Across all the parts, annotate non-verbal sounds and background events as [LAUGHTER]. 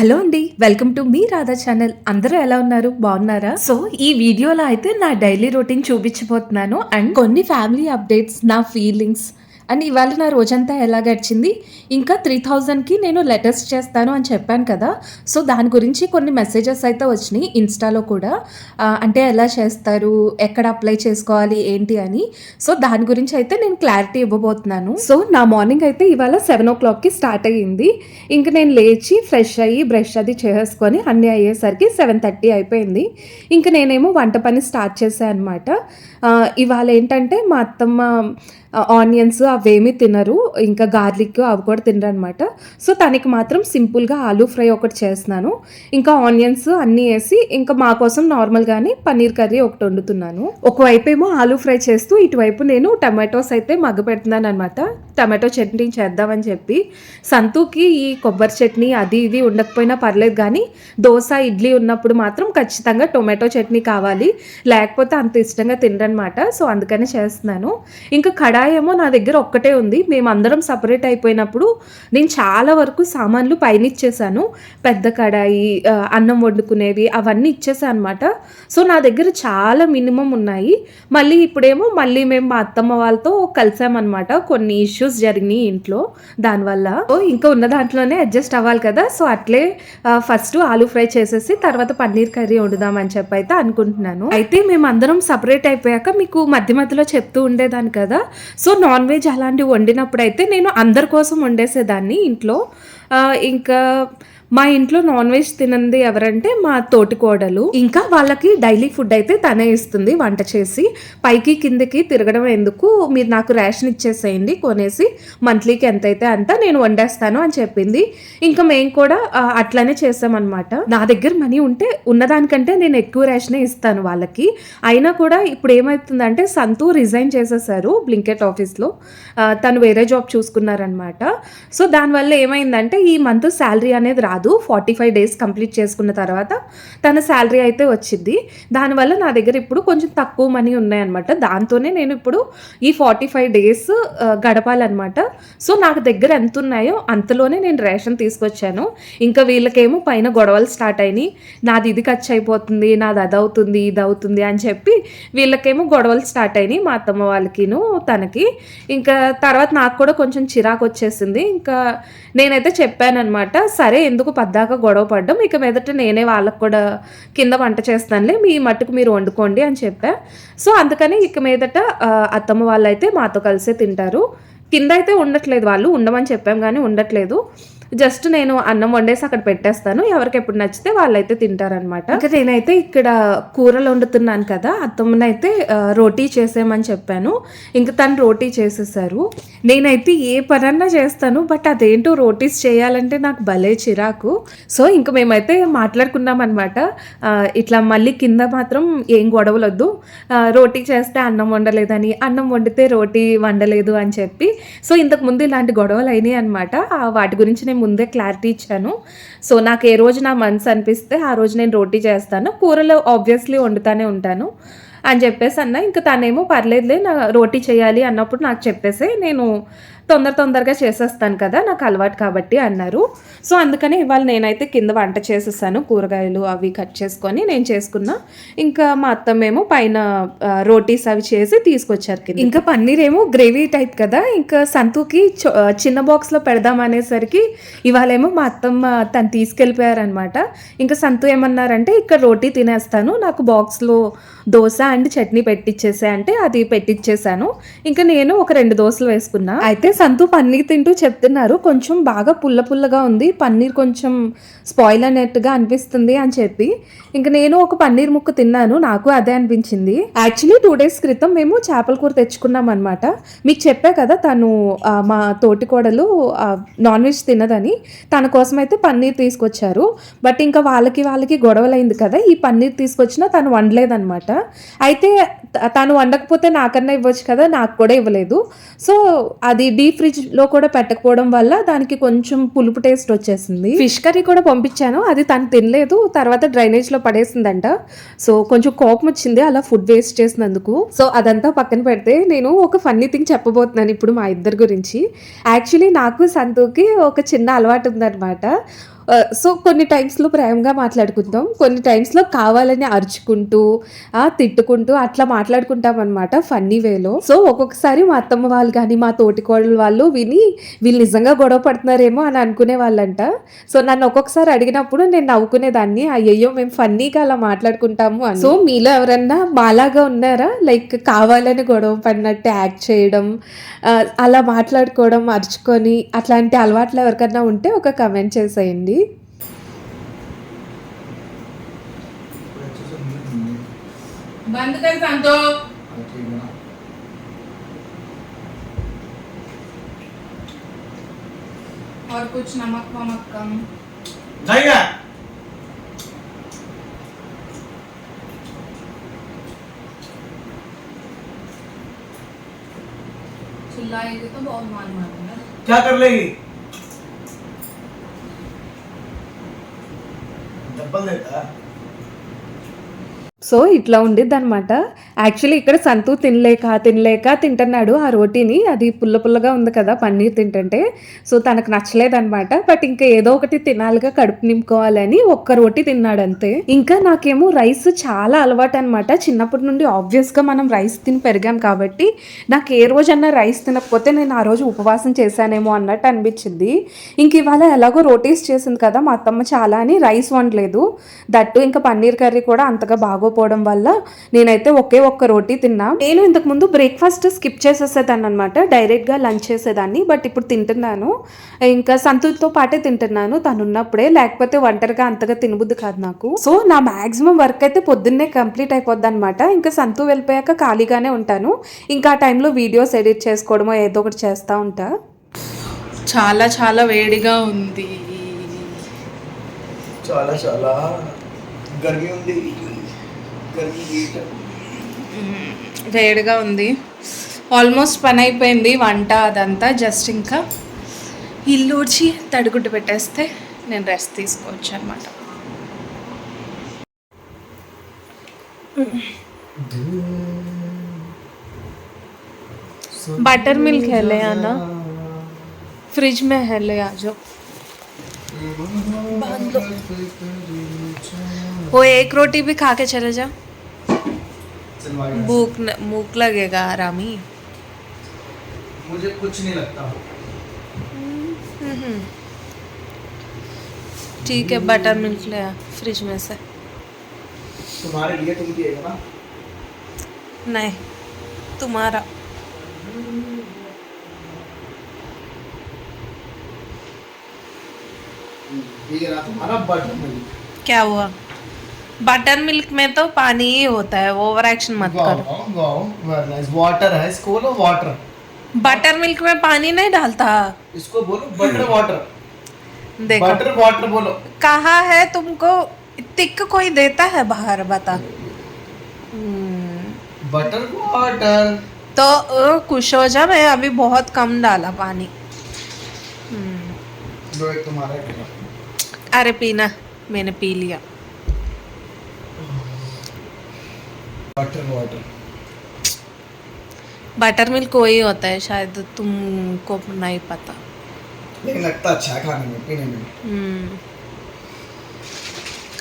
Hello అండి welcome to మీ Radha channel. అందరూ ఎలా ఉన్నారు? బాగున్నారా? సో ఈ వీడియోలో అయితే నా డైలీ రొటీన్ చూపించబోతున్నాను. అండ్ కొన్ని ఫ్యామిలీ అప్డేట్స్ నా ఫీలింగ్స్ అండ్ ఇవాళ నా రోజంతా ఎలా గడిచింది? ఇంకా త్రీ థౌజండ్కి నేను లెటర్స్ చేస్తాను అని చెప్పాను కదా. సో దాని గురించి కొన్ని మెసేజెస్ అయితే వచ్చినాయి ఇన్స్టాలో కూడా. అంటే ఎలా చేస్తారు? ఎక్కడ అప్లై చేసుకోవాలి? ఏంటి అని. సో దాని గురించి అయితే నేను క్లారిటీ ఇవ్వబోతున్నాను. సో నా మార్నింగ్ అయితే ఇవాళ సెవెన్ ఓ క్లాక్కి స్టార్ట్ అయ్యింది. ఇంకా నేను లేచి ఫ్రెష్ అయ్యి బ్రష్ అది చేసుకొని అన్నీ అయ్యేసరికి సెవెన్ థర్టీ అయిపోయింది. ఇంకా నేనేమో వంట పని స్టార్ట్ చేశాను అనమాట ఇవాళ ఏంటంటే మా అత్తమ్మ ఆనియన్స్ అవేమీ తినరు ఇంకా గార్లిక్ అవి కూడా తినరు అనమాట సో తనకి మాత్రం సింపుల్గా ఆలూ ఫ్రై ఒకటి చేస్తున్నాను. ఇంకా ఆనియన్స్ అన్నీ వేసి ఇంకా మా కోసం నార్మల్గానే పన్నీర్ కర్రీ ఒకటి వండుతున్నాను. ఒకవైపు ఏమో ఆలూ ఫ్రై చేస్తూ ఇటువైపు నేను టమాటోస్ అయితే మగ్గ పెడుతున్నాను అనమాట టమాటో చట్నీ చేద్దామని చెప్పి. సంతూకి ఈ కొబ్బరి చట్నీ అది ఇది ఉండకపోయినా పర్లేదు కానీ దోశ ఇడ్లీ ఉన్నప్పుడు మాత్రం ఖచ్చితంగా టొమాటో చట్నీ కావాలి. లేకపోతే అంత ఇష్టంగా తినరనమాట సో అందుకనే చేస్తున్నాను. ఇంకా కడా కడాయి ఏమో నా దగ్గర ఒక్కటే ఉంది. మేము అందరం సపరేట్ అయిపోయినప్పుడు నేను చాలా వరకు సామాన్లు పైన ఇచ్చేసాను. పెద్ద కడాయి అన్నం వండుకునేవి అవన్నీ ఇచ్చేసాను అనమాట సో నా దగ్గర చాలా మినిమం ఉన్నాయి. మళ్ళీ ఇప్పుడేమో మళ్ళీ మేము మా అత్తమ్మ వాళ్ళతో కలిసామన్నమాట కొన్ని ఇష్యూస్ జరిగినాయి ఇంట్లో. దానివల్ల ఇంకా ఉన్న దాంట్లోనే అడ్జస్ట్ అవ్వాలి కదా. సో అట్లే ఫస్ట్ ఆలు ఫ్రై చేసేసి తర్వాత పన్నీర్ కర్రీ వండుదామని చెప్పి అయితే అనుకుంటున్నాను. అయితే మేము అందరం సపరేట్ అయిపోయాక మీకు మధ్య మధ్యలో చెప్తూ ఉండేదాన్ని కదా. సో నాన్ వెజ్ అలాంటివి వండినప్పుడు అయితే నేను అందరి కోసం వండేసేదాన్ని ఇంట్లో. ఇంకా మా ఇంట్లో నాన్ వెజ్ తినంది ఎవరంటే మా తోటికోడలు. ఇంకా వాళ్ళకి డైలీ ఫుడ్ అయితే తనే ఇస్తుంది వంట చేసి. పైకి కిందకి తిరగడం ఎందుకు? మీరు నాకు రేషన్ ఇచ్చేసేయండి కొనేసి. మంత్లీకి ఎంత అయితే అంత నేను వండేస్తాను అని చెప్పింది. ఇంకా మేము కూడా అట్లానే చేసామన్నమాట. నా దగ్గర మనీ ఉంటే ఉన్నదానికంటే నేను ఎక్కువ రేషనే ఇస్తాను వాళ్ళకి. అయినా కూడా ఇప్పుడు ఏమవుతుందంటే సంతు రిజైన్ చేసేసారు బ్లింకెట్ ఆఫీస్లో. తను వేరే జాబ్ చూసుకున్నారనమాట సో దానివల్ల ఏమైందంటే ఈ మంత్ శాలరీ అనేది రాదు. కాదు ఫార్టీ ఫైవ్ డేస్ కంప్లీట్ చేసుకున్న తర్వాత తన శాలరీ అయితే వచ్చింది. దానివల్ల నా దగ్గర ఇప్పుడు కొంచెం తక్కువ మనీ ఉన్నాయన్నమాట. దాంతోనే నేను ఇప్పుడు ఈ ఫార్టీ ఫైవ్ డేస్ గడపాలన్నమాట. సో నాకు దగ్గర ఎంత ఉన్నాయో అంతలోనే నేను రేషన్ తీసుకొచ్చాను. ఇంకా వీళ్ళకేమో పైన గొడవలు స్టార్ట్ అయినాయి. నాది ఇది ఖర్చు అయిపోతుంది నాది అది అవుతుంది ఇది అవుతుంది అని చెప్పి వీళ్ళకేమో గొడవలు స్టార్ట్ అయినాయి మా అత్తమ్మ వాళ్ళకిను తనకి. ఇంకా తర్వాత నాకు కూడా కొంచెం చిరాకు వచ్చేసింది. ఇంకా నేనైతే చెప్పానమాట సరే ఎందుకు పద్దాక గొడవ పడ్డం ఇక మీదట నేనే వాళ్ళకు కూడా కింద వంట చేస్తానులే మీ మట్టుకు మీరు వండుకోండి అని చెప్పా. సో అందుకని ఇక మీదట అత్తమ్మ వాళ్ళు అయితే మాతో కలిసే తింటారు. కింద అయితే ఉండట్లేదు వాళ్ళు ఉండమని చెప్పాం కానీ ఉండట్లేదు. జస్ట్ నేను అన్నం వండేసి అక్కడ పెట్టేస్తాను. ఎవరికి ఎప్పుడు నచ్చితే వాళ్ళైతే తింటారనమాట ఇంకా నేనైతే ఇక్కడ కూరలు వండుతున్నాను కదా అత్తమ్మనైతే రోటీ చేసేయమని చెప్పాను. ఇంకా తను రోటీ చేసేసారు. నేనైతే ఏ పనన్నా చేస్తాను బట్ అదేంటో రోటీస్ చేయాలంటే నాకు భలే చిరాకు. సో ఇంకా మేమైతే మాట్లాడుకున్నాం అనమాట ఇట్లా మళ్ళీ కింద మాత్రం ఏం గొడవలొద్దు. రోటీ చేస్తే అన్నం వండలేదని అన్నం వండితే రోటీ వండలేదు అని చెప్పి. సో ఇంతకు ముందు ఇలాంటి గొడవలు అయినాయి అనమాట వాటి గురించి నేను ముందే క్లారిటీ ఇచ్చాను. సో నాకు ఏ రోజు నా మనసు అనిపిస్తే ఆ రోజు నేను రోటీ చేస్తాను. కూరలు ఆబ్వియస్లీ వండుతానే ఉంటాను. అని చెప్పేసి అన్న ఇంకా తనేమో పర్లేదులే నా రోటీ చేయాలి అన్నప్పుడు నాకు చెప్పేసి నేను తొందర తొందరగా చేసేస్తాను కదా నాకు అలవాటు కాబట్టి అన్నారు. సో అందుకని ఇవాళ నేనైతే కింద వంట చేసేసాను కూరగాయలు అవి కట్ చేసుకొని నేను చేసుకున్నా. ఇంకా మా అత్తమ్మేమో పైన రోటీస్ అవి చేసి తీసుకొచ్చారు కింద ఇంకా పన్నీర్ ఏమో గ్రేవీ టైప్ కదా ఇంకా సంతూకి చిన్న బాక్స్లో పెడదాం అనేసరికి ఇవాళేమో మా అత్తమ్మ తను తీసుకెళ్ళిపోయారనమాట ఇంకా సంతు ఏమన్నారంటే ఇక్కడ రోటీ తినేస్తాను నాకు బాక్స్లో దోశ అండ్ చట్నీ పెట్టిచ్చేసే అంటే అది పెట్టిచ్చేసాను. ఇంకా నేను ఒక రెండు దోశలు వేసుకున్నా. అయితే సంతు పన్నీర్ తింటూ చెప్తున్నారు. కొంచెం బాగా పుల్ల పుల్లగా ఉంది. పన్నీర్ కొంచెం స్పాయిల్ అనేట్టుగా అనిపిస్తుంది అని చెప్పి. ఇంకా నేను ఒక పన్నీర్ ముక్క తిన్నాను. నాకు అదే అనిపించింది. యాక్చువల్లీ టూ డేస్ క్రితం మేము చేపల కూర తెచ్చుకున్నాం అనమాట మీకు చెప్పా కదా తను మా తోటి కోడలు నాన్ వెజ్ తినదని. తన కోసం అయితే పన్నీర్ తీసుకొచ్చారు. బట్ ఇంకా వాళ్ళకి వాళ్ళకి గొడవలైంది కదా. ఈ పన్నీర్ తీసుకొచ్చినా తను వండలేదన్నమాట. అయితే తను వండకపోతే నాకన్నా ఇవ్వచ్చు కదా నాకు కూడా ఇవ్వలేదు. సో అది డీప్ ఫ్రిడ్జ్లో కూడా పెట్టకపోవడం వల్ల దానికి కొంచెం పులుపు టేస్ట్ వచ్చేసింది. ఫిష్ కర్రీ కూడా పంపించాను అది తను తినలేదు తర్వాత డ్రైనేజ్లో పడేసిందంట. సో కొంచెం కోపం వచ్చింది అలా ఫుడ్ వేస్ట్ చేసినందుకు. సో అదంతా పక్కన పెడితే నేను ఒక ఫన్నీ థింగ్ చెప్పబోతున్నాను ఇప్పుడు మా ఇద్దరి గురించి. యాక్చువల్లీ నాకు సంతూకి ఒక చిన్న అలవాటు ఉందన్నమాట. సో కొన్ని టైమ్స్లో ప్రేమగా మాట్లాడుకుంటాం కొన్ని టైమ్స్లో కావాలని అరుచుకుంటూ తిట్టుకుంటూ అట్లా మాట్లాడుకుంటాం అనమాట ఫన్నీ వేలో. సో ఒక్కొక్కసారి మా అత్తమ్మ వాళ్ళు కానీ మా తోటికోడలు వాళ్ళు విని వీళ్ళు నిజంగా గొడవ పడుతున్నారేమో అని అనుకునే వాళ్ళంట. సో నన్ను ఒక్కొక్కసారి అడిగినప్పుడు నేను నవ్వుకునేదాన్ని అయ్యయ్యో మేము ఫన్నీగా అలా మాట్లాడుకుంటాము అని. సో మీలో ఎవరన్నా మాలాగా ఉన్నారా? లైక్ కావాలని గొడవ పడినట్టు యాక్ట్ చేయడం అలా మాట్లాడుకోవడం అరుచుకొని అట్లాంటి అలవాట్లు ఎవరికన్నా ఉంటే ఒక కమెంట్ చేసేయండి. बंद कर संतो। हाँ, है और कुछ नमक वमक कम। जाएगा चिल्लाएगी तो बहुत मार मारूँगा। क्या कर लेगी? సో ఇట్లా ఉండిద్ది అనమాట యాక్చువల్లీ ఇక్కడ సంతూ తినలేక తినలేక తింటున్నాడు ఆ రోటీని. అది పుల్ల పుల్లగా ఉంది కదా పన్నీర్ తింటుంటే. సో తనకు నచ్చలేదనమాట బట్ ఇంకా ఏదో ఒకటి తినాలిగా కడుపు నింపుకోవాలని ఒక్క రోటీ తిన్నాడు అంతే ఇంకా నాకేమో రైస్ చాలా అలవాటు అనమాట చిన్నప్పటి నుండి ఆబ్వియస్గా మనం రైస్ తిని పెరిగాం కాబట్టి నాకు ఏ రోజన్నా రైస్ తినకపోతే నేను ఆ రోజు ఉపవాసం చేశానేమో అన్నట్టు అనిపించింది. ఇంక ఇవాళ ఎలాగో రోటీస్ చేసింది కదా మా అత్తమ్మ చాలా అని రైస్ వండలేదు. దట్టు ఇంకా పన్నీర్ కర్రీ కూడా అంతగా బాగోపోవడం వల్ల నేనైతే ఒకే ఒక్క రోటీ తిన్నా. నేను ఇంతకు ముందు బ్రేక్ఫాస్ట్ స్కిప్ చేసేసేదాన్ని అనమాట డైరెక్ట్గా లంచ్ చేసేదాన్ని బట్ ఇప్పుడు తింటున్నాను. ఇంకా సంతుతో పాటే తింటున్నాను. తను ఉన్నప్పుడే లేకపోతే ఒంటరిగా అంతగా తినబుద్ది కాదు నాకు. సో నా మాక్సిమం వర్క్ అయితే పొద్దున్నే కంప్లీట్ అయిపోద్ది అనమాట ఇంకా సంతు వెళ్ళిపోయాక ఖాళీగానే ఉంటాను. ఇంకా ఆ టైంలో వీడియోస్ ఎడిట్ చేసుకోవడమో ఏదో ఒకటి చేస్తూ ఉంటా. చాలా చాలా వేడిగా ఉంది. చాలా చాలా గర్మీ ఉంది. గర్మీ వేడిగా ఉంది ఆల్మోస్ట్ పని అయిపోయింది వంట అదంతా జస్ట్ ఇంకా ఇల్లు ఊడ్చి తడిగుడ్డు పెట్టేస్తే నేను రెస్ట్ తీసుకోవచ్చు అనమాట बटर मिल्क है ले आना फ्रिज में है ले आ जाओ वो एक रोटी भी खा के चले जाओ चलवाएगा भूख भूख लगेगा आरामी मुझे कुछ नहीं लगता। ठीक है बटर मिल्क ले आ फ्रिज में से। तुम्हारे लिए तुम पिएगा ना? नहीं तुम्हारा। ये रहा तुम्हारा बटर मिल्क क्या हुआ? बटर मिल्क में तो पानी ही होता है ओवर एक्शन मत करो। वाटर है इसको बोलो वाटर बटर मिल्क में पानी नहीं डालता। इसको बोलो बटर वाटर देखो। बटर वाटर बोलो. कहा है तुमको तिक कोई देता है बाहर बता। बटर वाटर तो खुश हो जा मैं अभी बहुत कम डाला पानी। दो एक तुम्हारा अरे पीना मैंने पी लिया। बटर वाटर बटर मिल्क वही होता है शायद तुमको नहीं पता। लेकिन लगता अच्छा है खाने में पीने में। हम्म,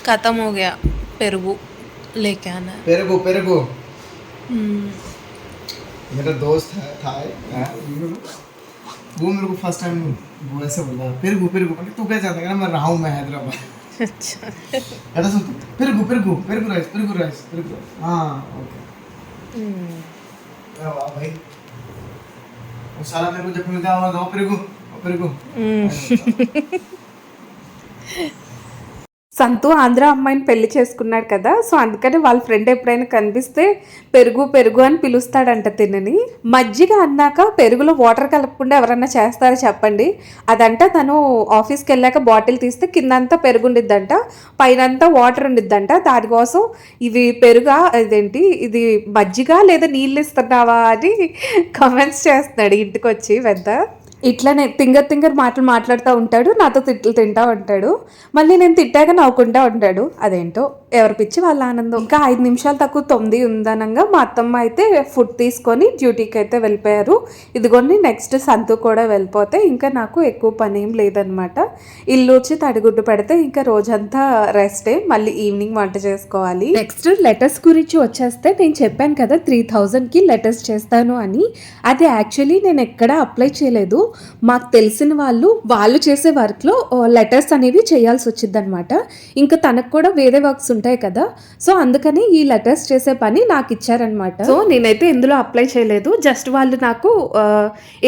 खत्म हो गया पेरुगू लेके आना है। पेरगो पेरगो। हम्म, मेरा दोस्त है था है, वो मेरे को फ़र्स्ट टाइम वो ऐसे बोला पेरगो पेरगो। तू क्या चाहता है? मैं रहा हूँ मैं हैदराबाद। अच्छा। ऐसा सुन पेरगो पेरगो पेरगो राइस पेरगो राइस पेरगो हाँ ओके हम्म, वाह भाई। वो साला मेरे को जब मिलता है वो पेरगो पेरगो हम्म। సంతు ఆంధ్ర అమ్మాయిని పెళ్ళి చేసుకున్నాడు కదా సో అందుకని వాళ్ళ ఫ్రెండ్ ఎప్పుడైనా కనిపిస్తే పెరుగు పెరుగు అని పిలుస్తాడంట తినని మజ్జిగ అన్నాక పెరుగులో వాటర్ కలపకుండా ఎవరన్నా చేస్తారో చెప్పండి. అదంట తను ఆఫీస్కి వెళ్ళాక బాటిల్ తీస్తే కిందంతా పెరుగు ఉండిద్దంట పైనంతా వాటర్ ఉండిద్దంట. దానికోసం ఇవి పెరుగా ఇదేంటి ఇది మజ్జిగ లేదా నీళ్ళు ఇస్తున్నావా అని కామెంట్స్ చేస్తున్నాడు ఇంటికి వచ్చి పెద్ద ఇట్లానే తింగర్ తింగర్ మాటలు మాట్లాడుతూ ఉంటాడు నాతో తిట్లు తింటా ఉంటాడు. మళ్ళీ నేను తిట్టాక నవ్వుకుంటా ఉంటాడు. అదేంటో ఎవరి పిచ్చి వాళ్ళ ఆనందం. ఇంకా ఐదు నిమిషాలు తక్కువ తొమ్మిది ఉందనంగా మా అత్తమ్మ అయితే ఫుడ్ తీసుకొని డ్యూటీకి అయితే వెళ్ళిపోయారు. ఇదిగోండి నెక్స్ట్ సంతు కూడా వెళ్ళిపోతే ఇంకా నాకు ఎక్కువ పని ఏం లేదనమాట. ఇల్లు వచ్చి తడిగుడ్డు పెడితే ఇంకా రోజంతా రెస్టే మళ్ళీ ఈవినింగ్ వంట చేసుకోవాలి. నెక్స్ట్ లెటర్స్ గురించి వచ్చేస్తే నేను చెప్పాను కదా త్రీ థౌజండ్కి లెటర్స్ చేస్తాను అని. అది యాక్చువల్లీ నేను ఎక్కడ అప్లై చేయలేదు. మాకు తెలిసిన వాళ్ళు వాళ్ళు చేసే వర్క్లో లెటర్స్ అనేవి చేయాల్సి వచ్చింది అనమాట ఇంకా తనకు కూడా వేరే వర్క్స్ ఉంటాయి కదా. సో అందుకని ఈ లెటర్స్ చేసే పని నాకు ఇచ్చారనమాట సో నేనైతే ఇందులో అప్లై చేయలేదు. జస్ట్ వాళ్ళు నాకు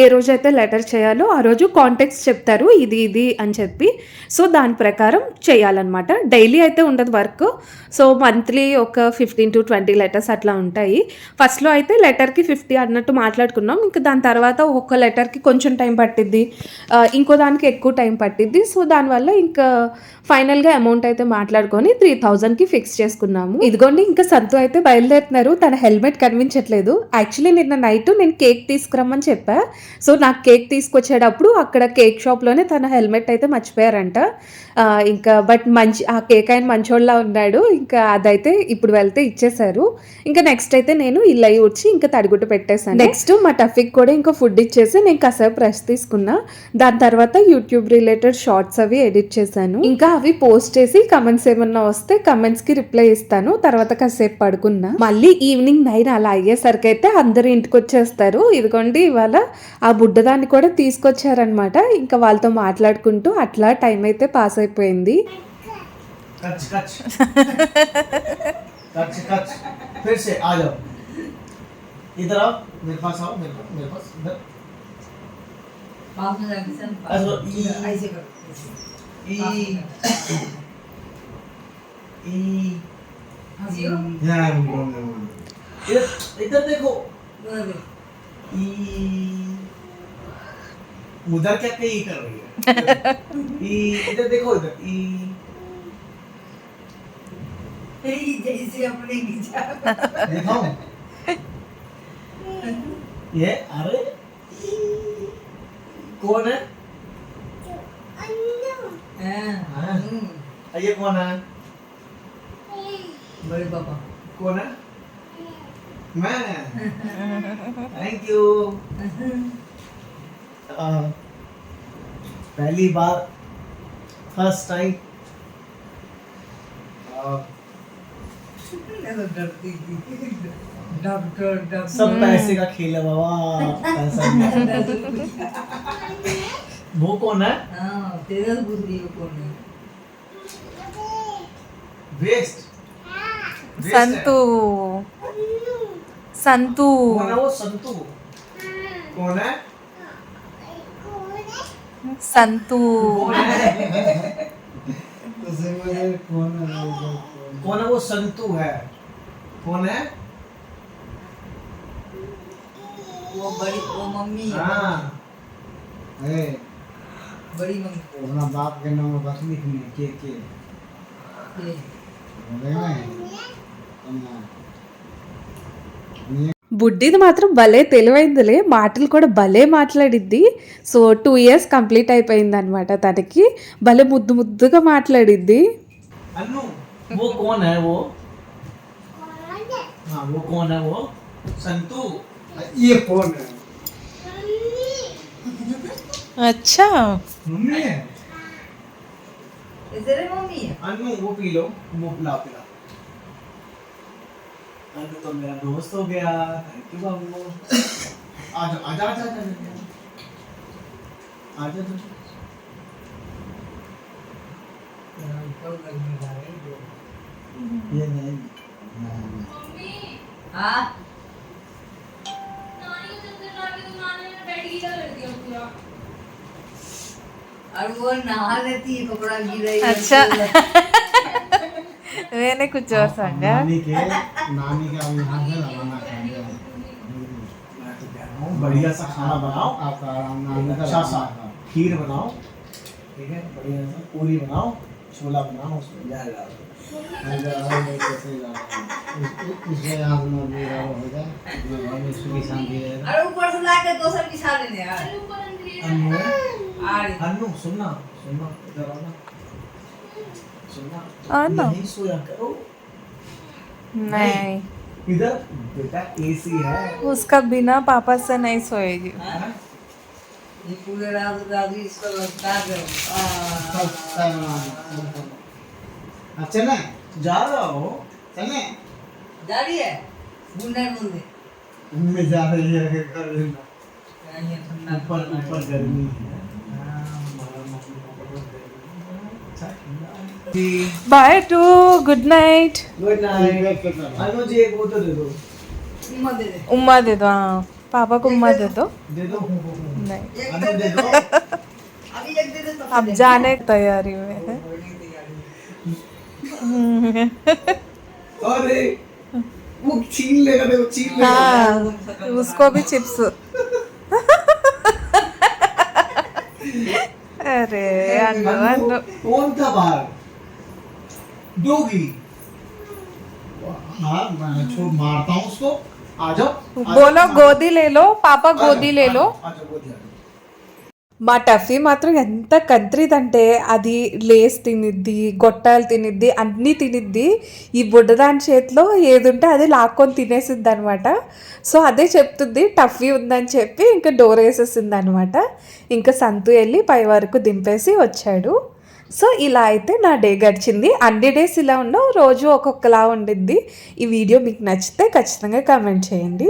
ఏ రోజైతే లెటర్ చేయాలో ఆ రోజు కాంటాక్ట్స్ చెప్తారు ఇది ఇది అని చెప్పి. సో దాని ప్రకారం చేయాలన్నమాట. డైలీ అయితే ఉండదు వర్క్. సో మంత్లీ ఒక ఫిఫ్టీన్ టు ట్వంటీ లెటర్స్ అట్లా ఉంటాయి. ఫస్ట్లో అయితే లెటర్కి ఫిఫ్టీ అన్నట్టు మాట్లాడుకున్నాం. ఇంకా దాని తర్వాత ఒక్కొక్క లెటర్కి కొంచెం టైం పట్టిద్ది. ఇంకో దానికి ఎక్కువ టైం పట్టిద్ది. సో దానివల్ల ఇంకా ఫైనల్గా అమౌంట్ అయితే మాట్లాడుకొని త్రీ థౌజండ్కి ఫిక్స్ చేసుకున్నాము. ఇదిగోండి ఇంకా సంతు అయితే బయలుదేరుతున్నారు. తన హెల్మెట్ కనిపించట్లేదు. యాక్చువల్లీ నిన్న నైట్ నేను కేక్ తీసుకురమ్మని చెప్పా. సో నాకు కేక్ తీసుకొచ్చేటప్పుడు అక్కడ కేక్ షాప్లోనే తన హెల్మెట్ అయితే మర్చిపోయారంట. ఇంకా బట్ మంచి ఆ కేక్ ఆయన మంచోళ్ళ ఉన్నాడు. ఇంకా అదైతే ఇప్పుడు వెళ్తే ఇచ్చేశారు. ఇంకా నెక్స్ట్ అయితే నేను ఇల్లు అయ్యి వచ్చి ఇంకా తడిగుట్టు పెట్టేశాను. నెక్స్ట్ మా టఫిక్ కూడా ఇంకా ఫుడ్ ఇచ్చేసి నేను కాసేపు రెస్ట్ తీసుకున్నా దాని తర్వాత యూట్యూబ్ రిలేటెడ్ షార్ట్స్ అవి ఎడిట్ చేశాను ఇంకా అవి పోస్ట్ చేసి కమెంట్స్ ఏమన్నా వస్తే కమెంట్స్ కి రిప్లై ఇస్తాను తర్వాత కాసేపు పడుకున్నా మళ్ళీ ఈవినింగ్ నైన్ అలా అయ్యేసరికి అయితే అందరూ ఇంటికి వచ్చేస్తారు ఇదిగోండి ఇవాళ ఆ బుడ్డదాన్ని కూడా తీసుకొచ్చారనమాట ఇంకా వాళ్ళతో మాట్లాడుకుంటూ అట్లా టైం అయితే పాస్ అయిపోయింది कच कच कच कच फिर से आ जाओ इधर आओ मेरे पास आओ मेरे पास मेरे पास Also i. I. I. Yeah, I'm going to. इधर देखो ई उधर क्या कहीं कर रही है [LAUGHS] ई इधर देखो इधर ई जैसे अपने देखो ये अरे कौन है हाँ हाँ। हम्म, ये कौन है बड़े पापा कौन है मैं थैंक यू पहली बार फ़र्स्ट टाइम मैं तो डरती थी डॉक्टर डॉक्टर सब पैसे का खेल है बाबा पैसा। वो कौन। है। हाँ तेरा पूछ कौन है? संतु। कौन है? वो संतू कौन है? वो संतू है? कौन है? वो बड़ी वो मम्मी हाँ। बड़ी मम्मी अपना बाप के नाम बस लिखने के के ये बोले ना బుడ్డిది మాత్రం భలే తెలివైందిలే మాటలు కూడా భలే మాట్లాడిద్ది సో టూ ఇయర్స్ కంప్లీట్ అయిపోయింది అనమాట తనకి భలే ముద్దు ముద్దుగా మాట్లాడిద్ది अन्नू वो कौन है वो हाँ वो कौन है वो संतू ये कौन है अच्छा। मम्मी है। इधर है मम्मी? है अनु वो पी लो वो पिला पिला। अनु तो मेरा दोस्त हो गया थैंक यू बाबू। आ जाओ आ आजा आ आजा आ आजा तो हम्म। ये नहीं मम्मी हाँ? और वो नहा लेती है कपड़ा गिरा अच्छा। मैंने कुछ और समझा नानी के नानी के हम यहाँ से रवाना करेंगे बढ़िया सा खाना बनाओ। आपका आराम नानी का अच्छा सा। खीर बनाओ। ठीक है? बढ़िया सा पूरी बनाओ। छोला बनाओ उसमें जाएगा ऊपर से लाके दोसर बिछा देने यार। अन्नू सुनना सुनना इधर आओ ना सुनना। हाँ ना। यहीं सोया करो नहीं। इधर बेटा एसी है। उसका बिना पापा से नहीं सोएगी। ये पूरे रात रात इसको लगता है हाँ, चलना है? जा रहा हो। चलना है? जा रही है? बुंडे मुंडे। मम्मी जा रही है कर लेना ऊपर ऊपर गर्मी है हाँ, हमारा मम्मी पापा को गर्मी है। अच्छा, ठंडा है। Bye to good night good night मुझे एक वो तो दे दो हिम्मत दे दे उम्मा दे दो हाँ पापा को उम्मा दे दो दे दो नहीं अनु दे दो अभी एक दे दे अब जाने की तैयारी में है अरे वो छीन लेगा देखो छीन लेगा। हाँ उसको भी चिप्स। [LAUGHS] अरे अनु अनु कौन था बाहर? डोगी हाँ मैं छोड़ मारता हूँ उसको आ जाओ आ बोलो जाओ, गोदी ले लो पापा आ जाओ, गोदी ले आ लो जाओ, आ जाओ, गोदी आ जाओ। మా టఫీ మాత్రం ఎంత కంత్రిదంటే అది లేస్ తినిద్ది గొట్టాలు తినిద్ది అన్నీ తినిద్ది ఈ బుడ్డదాని చేతిలో ఏది ఉంటే అది లాక్కొని తినేసిద్ది అనమాట సో అదే చెప్తుంది టఫీ ఉందని చెప్పి ఇంకా డోర్ వేసేసింది అనమాట ఇంకా సంతు వెళ్ళి పై వరకు దింపేసి వచ్చాడు సో ఇలా అయితే నా డే గడిచింది. అన్ని డేస్ ఇలా ఉండవు రోజు ఒక్కొక్కలా ఉండిద్ది. ఈ వీడియో మీకు నచ్చితే ఖచ్చితంగా కామెంట్ చేయండి.